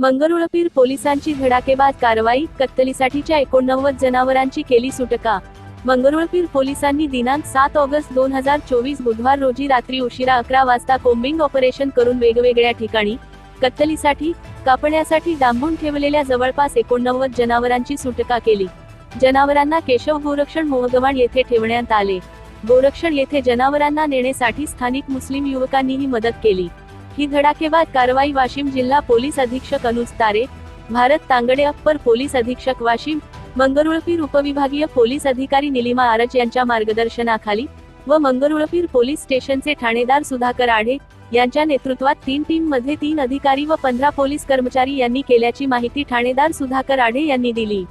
मंगरुळपीर पोलिसांची धडाकेबाज कारवाई कत्तलीसाठीच्या एकोणनव्वद जनावरांची केली सुटका. मंगरुळपीर पोलिसांनी दिनांक सात ऑगस्ट दोन हजार चोवीस बुधवार रोजी रात्री उशिरा अकरा वाजता कोम्बिंग ऑपरेशन करून वेगवेगळ्या ठिकाणी कत्तलीसाठी कापण्यासाठी डांबून ठेवलेल्या जवळपास एकोणनव्वद जनावरांची सुटका केली. जनावरांना केशव गोरक्षण मोहगवाण येथे ठेवण्यात आले. गोरक्षण येथे जनावरांना नेण्यासाठी स्थानिक मुस्लिम युवकांनीही मदत केली. ही धडाकेबाद कारवाई वाशिम जिल्हा पोलीस अधीक्षक अनुज तारे भारत तांगडे अप्पर पोलीस अधीक्षक वाशिम मंगरुळपीर उपविभागीय पोलीस अधिकारी निलिमा आरज यांच्या मार्गदर्शनाखाली व मंगरुळपीर पोलीस स्टेशनचे ठाणेदार सुधाकर आढे यांच्या नेतृत्वात तीन टीममध्ये तीन अधिकारी व पंधरा पोलीस कर्मचारी यांनी केल्याची माहिती ठाणेदार सुधाकर आढे यांनी दिली.